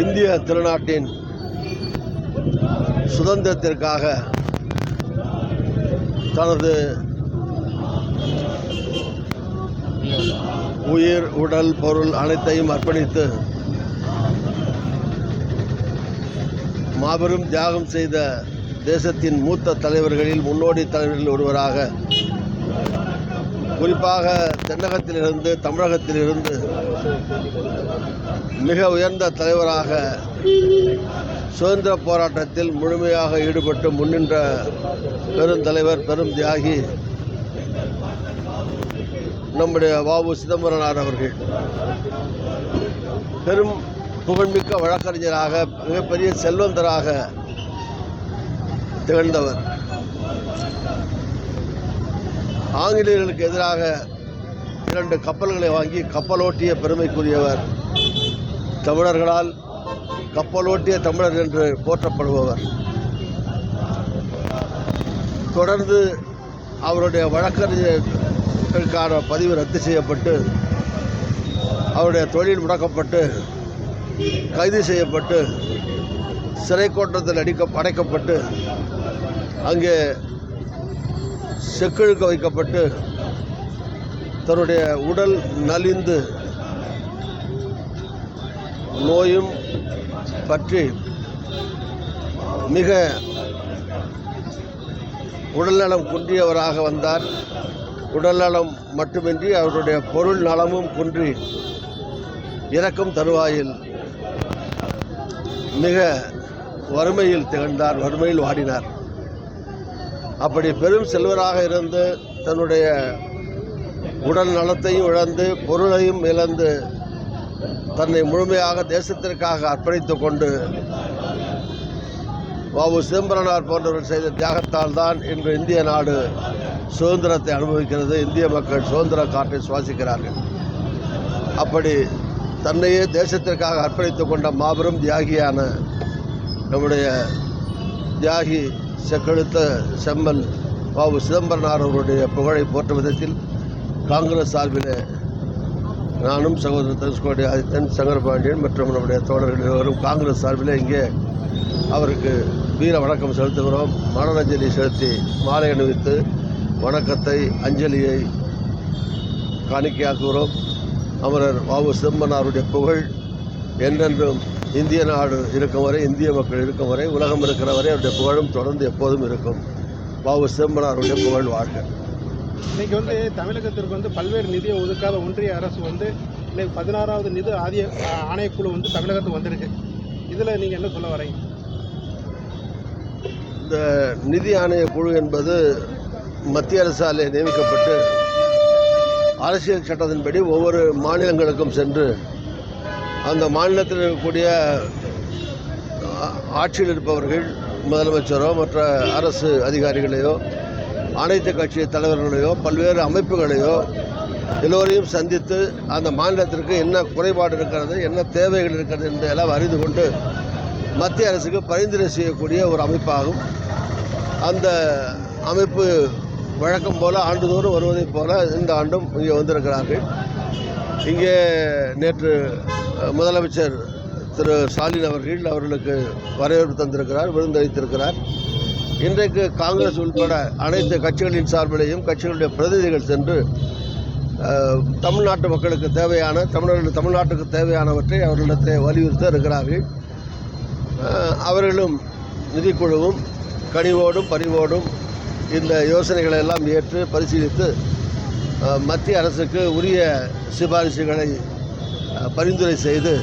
இந்திய திருநாட்டின் சுதந்திரத்திற்காக தனது உயிர் உடல் பொருள் அனைத்தையும் அர்ப்பணித்து மாபெரும் தியாகம் செய்த தேசத்தின் மூத்த தலைவர்களில் முன்னோடி தலைவர்களில் ஒருவராக குறிப்பாக தென்னகத்திலிருந்து தமிழகத்திலிருந்து மிக உயர்ந்த தலைவராக சுதந்திர போராட்டத்தில் முழுமையாக ஈடுபட்டு முன்னின்ற பெருந்தலைவர் பெரும் தியாகி நம்முடைய வாவு சிதம்பரனார் அவர்கள். பெரும் புகழ்மிக்க வழக்கறிஞராக மிகப்பெரிய செல்வந்தராக திகழ்ந்தவர். ஆங்கிலேயர்களுக்கு எதிராக இரண்டு கப்பல்களை வாங்கி கப்பலோட்டிய பெருமைக்குரியவர். தமிழர்களால் கப்பலோட்டிய தமிழர் என்று போற்றப்படுபவர். தொடர்ந்து அவருடைய வழக்கறிஞர்களுக்கான பதிவு ரத்து செய்யப்பட்டு அவருடைய தொழில் முடக்கப்பட்டு கைது செய்யப்பட்டு சிறை கோட்டத்தில் அடிக்க அடைக்கப்பட்டு அங்கே செக்கிழுக்க வைக்கப்பட்டு தன்னுடைய உடல் நலிந்து நோயும் பற்றி மிக உடல்நலம் குன்றியவராக வந்தார். உடல்நலம் மட்டுமின்றி அவருடைய பொருள் நலமும் குன்றி இறக்கும் தருவாயில் மிக வறுமையில் திகழ்ந்தார் வறுமையில் வாடினார். அப்படி பெரும் செல்வராக இருந்து தன்னுடைய உடல் நலத்தையும் இழந்து பொருளையும் இழந்து தன்னை முழுமையாக தேசத்திற்காக அர்ப்பணித்துக் கொண்டு வாவு சிதம்பரனார் போன்றவர்கள் செய்த தியாகத்தால் தான் இன்று இந்திய நாடு சுதந்திரத்தை அனுபவிக்கிறது. இந்திய மக்கள் சுதந்திர காற்றை சுவாசிக்கிறார்கள். அப்படி தன்னையே தேசத்திற்காக அர்ப்பணித்துக் கொண்ட மாபெரும் தியாகியான நம்முடைய தியாகி செக்கெழுத்த செம்மன் வாவு சிதம்பரனார் அவருடைய புகழை போற்ற விதத்தில் காங்கிரஸ் சார்பிலே நானும் சகோதரர் தனுஷ்கோடி ஆதித்தன் சங்கரபாண்டியன் மற்றும் நம்முடைய தோழர்கள் இருவரும் காங்கிரஸ் சார்பில் இங்கே அவருக்கு வீர வணக்கம் செலுத்துகிறோம். மரணஞ்சலி செலுத்தி மாலை அணிவித்து வணக்கத்தை அஞ்சலியை காணிக்கையாக்குகிறோம். அமரர் வாவு சிம்மனாருடைய புகழ் என்றென்றும் இந்திய நாடு இருக்கும் வரை இந்திய மக்கள் இருக்கும் வரை உலகம் இருக்கிற வரை அவருடைய புகழும் தொடர்ந்து எப்போதும் இருக்கும். வாவு சிம்மனாருடைய புகழ் வாழ்க. இன்னைக்கு வந்து தமிழகத்திற்கு வந்து பல்வேறு நிதியை ஒதுக்காத ஒன்றிய அரசு வந்து இன்னைக்கு பதினாறாவது நிதி ஆதிய ஆணையக்குழு வந்து தமிழகத்துக்கு வந்திருக்கு. இதில் நீங்கள் என்ன சொல்ல வரீங்க? இந்த நிதி ஆணைய குழு என்பது மத்திய அரசாலே நியமிக்கப்பட்டு அரசியல் சட்டத்தின்படி ஒவ்வொரு மாநிலங்களுக்கும் சென்று அந்த மாநிலத்தில் இருக்கக்கூடிய ஆட்சியில் இருப்பவர்கள் முதலமைச்சரோ மற்ற அரசு அதிகாரிகளையோ அனைத்து கட்சி தலைவர்களையோ பல்வேறு அமைப்புகளையோ எல்லோரையும் சந்தித்து அந்த மாநிலத்திற்கு என்ன குறைபாடு இருக்கிறது என்ன தேவைகள் இருக்கிறது என்பதெல்லாம் அறிந்து கொண்டு மத்திய அரசுக்கு பரிந்துரை செய்யக்கூடிய ஒரு அமைப்பாகும். அந்த அமைப்பு வழக்கம் போல் ஆண்டுதோறும் வருவதைப் போல இந்த ஆண்டும் இங்கே வந்திருக்கிறார்கள். இங்கே நேற்று முதலமைச்சர் திரு ஸ்டாலின் அவர்கள் அவர்களுக்கு வரவேற்பு தந்திருக்கிறார் விருந்தளித்திருக்கிறார். இன்றைக்கு காங்கிரஸ் உட்பட அனைத்து கட்சிகளின் சார்பிலையும் கட்சிகளுடைய பிரதிநிதிகள் சென்று தமிழ்நாட்டு மக்களுக்கு தேவையான தமிழர்கள் தமிழ்நாட்டுக்கு தேவையானவற்றை அவர்களிடத்தை வலியுறுத்த இருக்கிறார்கள். அவர்களும் நிதிக்குழுவும் கனிவோடும் பரிவோடும் இந்த யோசனைகளை எல்லாம் ஏற்று பரிசீலித்து மத்திய அரசுக்கு உரிய சிபாரிசுகளை பரிந்துரை செய்து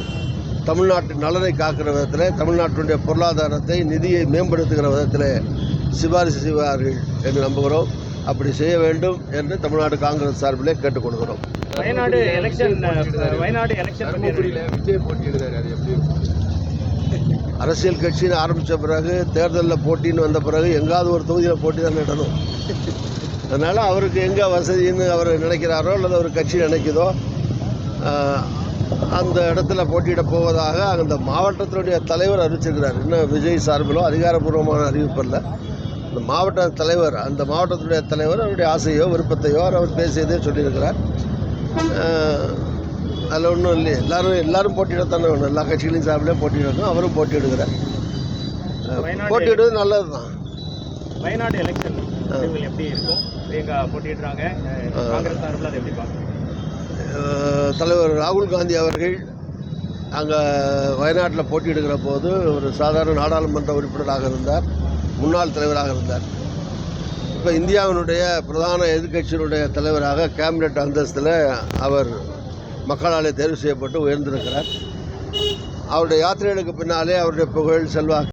தமிழ்நாட்டின் நலனை காக்கிற விதத்தில் தமிழ்நாட்டினுடைய பொருளாதாரத்தை நிதியை மேம்படுத்துகிற விதத்தில் சிபாரிசு செய்வார்கள் என்று நம்புகிறோம். அப்படி செய்ய வேண்டும் என்று தமிழ்நாடு காங்கிரஸ் சார்பிலே கேட்டுக்கொள்கிறோம். வயநாடு எலெக்ஷன் வயநாடு எலெக்ஷன் விஜய் போட்டியிடுறாரு அரசியல் கட்சின்னு ஆரம்பித்த பிறகு தேர்தலில் போட்டின்னு வந்த பிறகு எங்காவது ஒரு தொகுதியில் போட்டி தான் நடணும். அதனால் அவருக்கு எங்கே வசதின்னு அவர் நினைக்கிறாரோ அல்லது ஒரு கட்சி நினைக்குதோ அந்த இடத்துல போட்டியிட போவதாக அந்த மாவட்டத்தினுடைய தலைவர் அறிவிச்சிருக்கிறார். இன்னும் விஜய் சார்பிலோ அதிகாரப்பூர்வமான அறிவிப்பு இல்லை அந்த மாவட்ட தலைவர் அந்த மாவட்டத்துடைய தலைவர் அவருடைய ஆசையோ விருப்பத்தையோ அவர் பேசியதே சொல்லியிருக்கிறார். அதில் ஒன்றும் இல்லையே. எல்லாரும் எல்லாரும் போட்டியிடத்தானே வேணும். எல்லா கட்சிகளையும் சார்பிலையும் போட்டியிடணும். அவரும் போட்டியிடுகிறார். போட்டியிடுவது நல்லது தான். வயநாடு எலெக்ஷன் எப்படி இருக்கும்? ஆ. காங்கிரஸ் சார்பில் அதை எப்படி பார்க்குறீங்க? அஹ் தலைவர் ராகுல் காந்தி அவர்கள் அங்கே வயநாட்டில் போட்டியிடுகிற போது ஒரு சாதாரண நாடாளுமன்ற உறுப்பினராக இருந்தார் முன்னாள் தலைவராக இருந்தார். இப்போ இந்தியாவினுடைய பிரதான எதிர்க்கட்சியினுடைய தலைவராக கேபினட் அந்தஸ்தில் அவர் மக்களால் தேர்வு செய்யப்பட்டு உயர்ந்திருக்கிறார். அவருடைய யாத்திரைகளுக்கு பின்னாலே அவருடைய புகழ் செல்வாக்கு